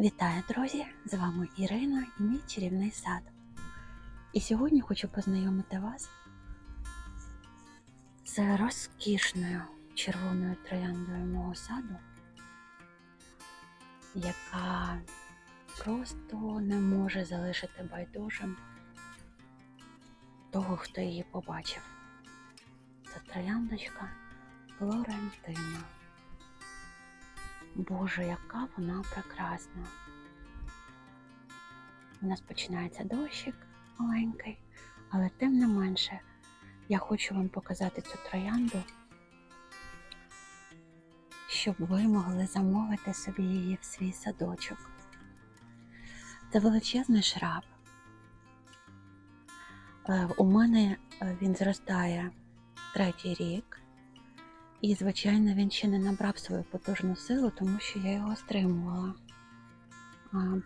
Вітаю, друзі! З вами Ірина і мій чарівний сад. І сьогодні хочу познайомити вас з розкішною червоною трояндою мого саду, яка просто не може залишити байдужим того, хто її побачив. Це трояндочка Флорентина. Боже, яка вона прекрасна. У нас починається дощик маленький, але тим не менше я хочу вам показати цю троянду, щоб ви могли замовити собі її в свій садочок. Це величезний шраб. Е, У мене е, він зростає третій рік. І, звичайно, він ще не набрав свою потужну силу, тому що я його стримувала.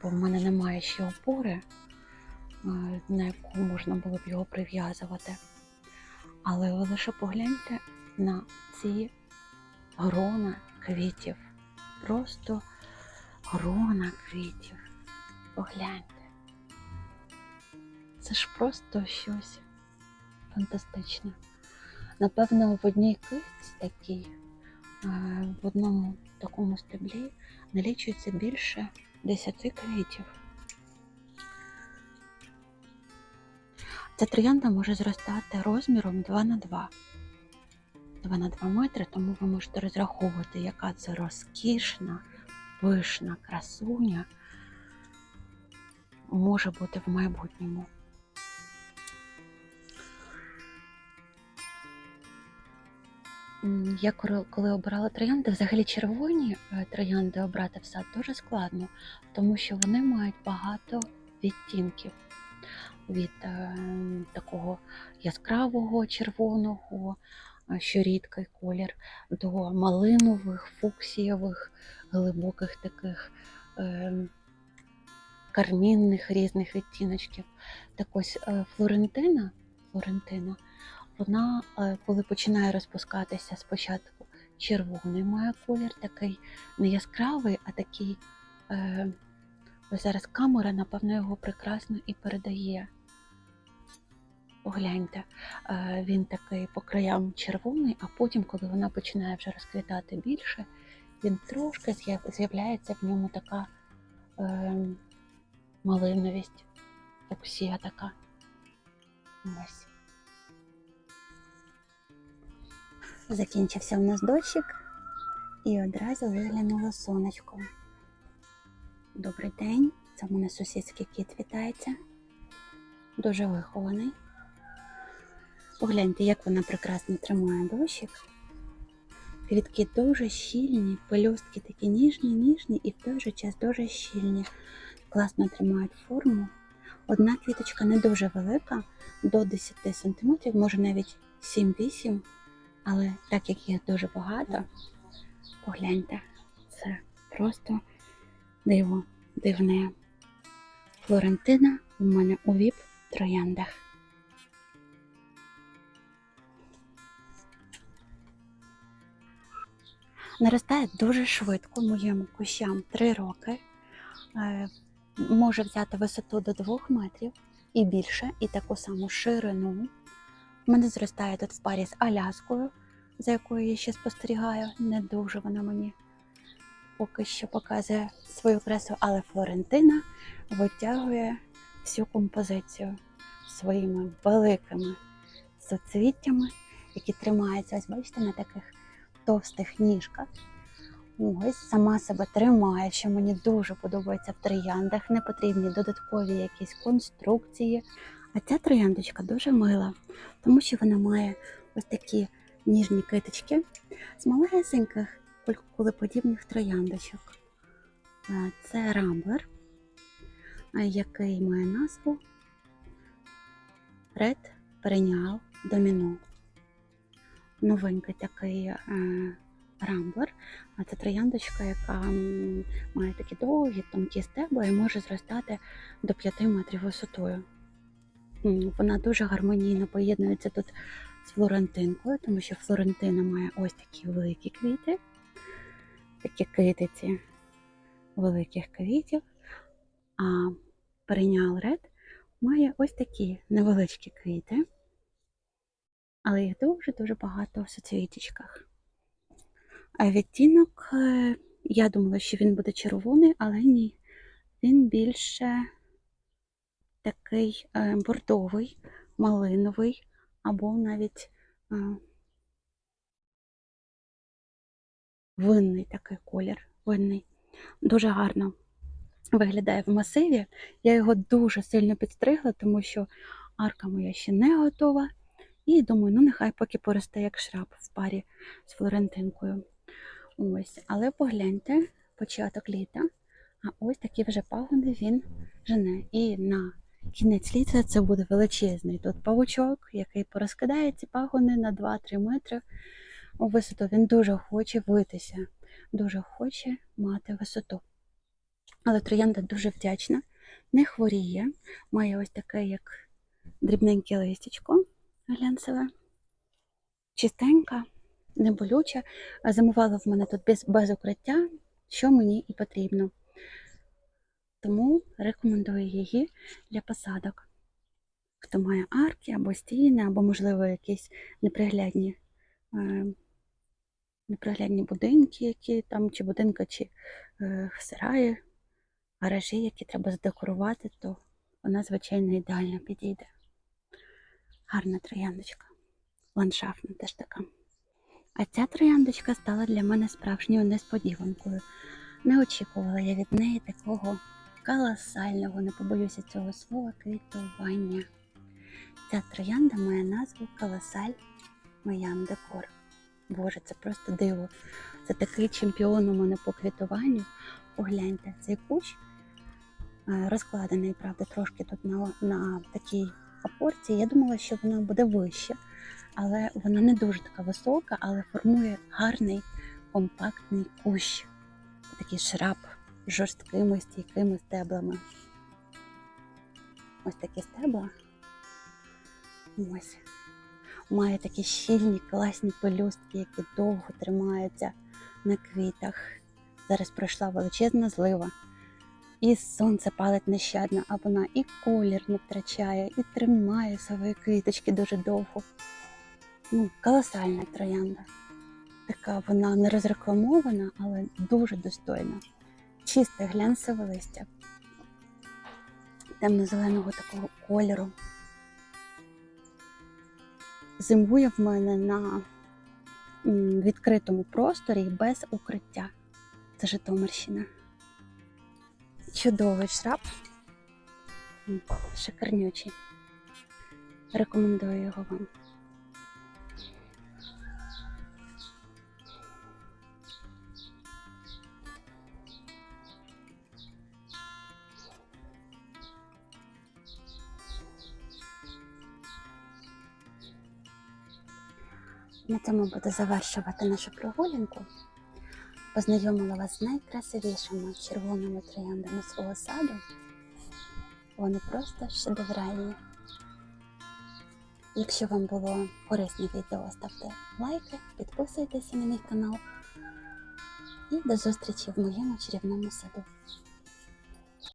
Бо в мене немає ще опори, на яку можна було б його прив'язувати. Але ви лише погляньте на ці грона квітів. Просто грона квітів. Погляньте. Це ж просто щось фантастичне. Напевно, в одній кисті такій, е, в одному такому стеблі налічується більше 10 квітів. Ця троянда може зростати розміром 2 на 2. 2 на 2 метри, тому ви можете розраховувати, яка це розкішна, пишна красуня може бути в майбутньому. Я коли, обирала троянди, взагалі червоні е, троянди обрати в сад дуже складно, тому що вони мають багато відтінків від е, такого яскравого червоного, е, що рідкий колір, до малинових, фуксієвих, глибоких таких е, кармінних різних відтіночків. Так ось е, Флорентина, Флорентина вона, е, коли починає розпускатися спочатку червоний має колір, такий не яскравий, а такий. Е, ось зараз камера, напевно, його прекрасно і передає. Погляньте, е, він такий по краям червоний, а потім, коли вона починає вже розквітати більше, він трошки з'яв- з'являється в ньому така е, малиновість, фуксія така. Ось. Закінчився в нас дощик і одразу виглянуло сонечко. Добрий день, це в мене сусідський кіт вітається. Дуже вихований. Погляньте, як вона прекрасно тримає дощик. Квітки дуже щільні, пелюстки такі ніжні, ніжні і в той же час дуже щільні. Класно тримають форму. Одна квіточка не дуже велика, до 10 см, може навіть 7-8 але так як їх дуже багато, погляньте, це просто диво, дивне. Флорентина у мене у віп трояндах. Наростає дуже швидко моїм кущам 3 роки. Е, Може взяти висоту до 2 метрів і більше, і таку саму ширину. У мене зростає тут в парі з Аляскою, за якою я ще спостерігаю. Не дуже вона мені поки що показує свою красу, але Флорентина витягує всю композицію своїми великими соцвіттями, які тримаються, ось бачите, на таких товстих ніжках. Ось сама себе тримає, що мені дуже подобається в трояндах. Не потрібні додаткові якісь конструкції. А ця трояндочка дуже мила, тому що вона має ось такі ніжні киточки з малесеньких кулеподібних трояндочок. Це рамблер, який має назву Red Perennial Domino. Новенький такий е, рамблер. Це трояндочка, яка має такі довгі, тонкі стебла і може зростати до 5 метрів висотою. Вона дуже гармонійно поєднується тут з Флорентинкою, тому що Флорентина має ось такі великі квіти, такі китиці, великих квітів, а перейнял ред має ось такі невеличкі квіти, але їх дуже-дуже багато в соцвітічках. А відтінок, е, я думала, що він буде червоний, але ні. Він більше такий е, бордовий, малиновий, або навіть винний такий колір. Винний. Дуже гарно виглядає в масиві. Я його дуже сильно підстригла, тому що арка моя ще не готова. І думаю, ну нехай поки поросте як шраб в парі з Флорентинкою. Ось, але погляньте, початок літа, а ось такі вже пагони він жене. І на кінець літа це буде величезний тут павучок, який порозкидає ці пагони на 2-3 метри у висоту. Він дуже хоче витися, дуже хоче мати висоту. Але троянда дуже вдячна, не хворіє, має ось таке, як дрібненьке листячко глянцеве, чистенька, неболюча. А Зимувала в мене тут без, без укриття, що мені і потрібно. Тому рекомендую її для посадок. Хто має арки або стіни, або, можливо, якісь неприглядні, е, неприглядні будинки, які там, чи будинки, чи е, сараї, гаражі, які треба задекорувати, то вона, звичайно, ідеально підійде. Гарна трояндочка, ландшафтна теж така. А ця трояндочка стала для мене справжньою несподіванкою. Не очікувала я від неї такого колосального, не побоюся цього слова, квітування. Ця троянда має назву Колосаль Моян Декор. Боже, це просто диво. Це такий чемпіон у мене по квітуванню. Погляньте, цей кущ е, розкладений, правда, трошки тут на, на такій опорці. Я думала, що вона буде вище, але вона не дуже така висока, але формує гарний компактний кущ. Такий шраб з жорсткими стійкими стеблами. Ось такі стебла. Ось. Має такі щільні, класні пелюстки, які довго тримаються на квітах. Зараз пройшла величезна злива. І сонце палить нещадно, а вона і колір не втрачає, і тримає свої квіточки дуже довго. Ну, колосальна троянда. Така вона не розрекламована, але дуже достойна. Чисте глянцеве листя. Темно-зеленого такого кольору. Зимує в мене на відкритому просторі без укриття. Це Житомирщина. Чудовий шраб. Шикарнючий. Рекомендую його вам. На цьому буду завершувати нашу прогулянку. Познайомила вас з найкрасивішими червоними трояндами свого саду. Вони просто шедевральні. Якщо вам було корисне відео, ставте лайки, підписуйтеся на мій канал. І до зустрічі в моєму чарівному саду.